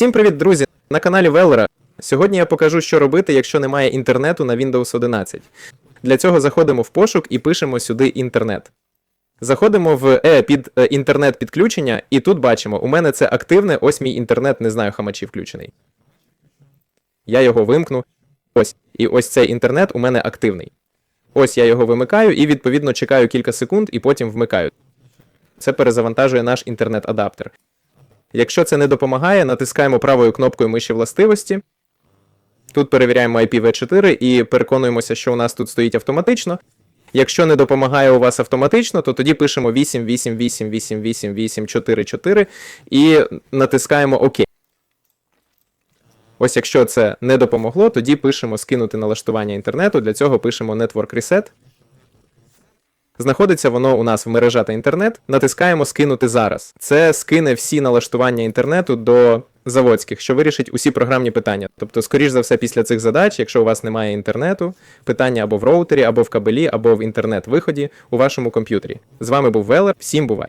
Всім привіт, друзі! На каналі Велера. Сьогодні я покажу, що робити, якщо немає інтернету на Windows 11. Для цього заходимо в пошук і пишемо сюди інтернет. Заходимо в е, під е, інтернет підключення, і тут бачимо, у мене це активне, ось мій інтернет, не знаю, хамачі включений. Я його вимкну. Ось. І ось цей інтернет у мене активний. Ось я його вимикаю і відповідно чекаю кілька секунд і потім вмикаю. Це перезавантажує наш інтернет-адаптер. Якщо це не допомагає, натискаємо правою кнопкою миші властивості. Тут перевіряємо IPv4 і переконуємося, що у нас тут стоїть автоматично. Якщо не допомагає у вас автоматично, то тоді пишемо 8888884 і натискаємо ОК. Ось якщо це не допомогло, тоді пишемо скинути налаштування інтернету. Для цього пишемо Network Reset. Знаходиться воно у нас в мережа та інтернет. Натискаємо скинути зараз. Це скине всі налаштування інтернету до заводських, що вирішить усі програмні питання. Тобто, скоріш за все, після цих задач, якщо у вас немає інтернету, питання або в роутері, або в кабелі, або в інтернет-виході у вашому комп'ютері. З вами був Велер. Всім бувай!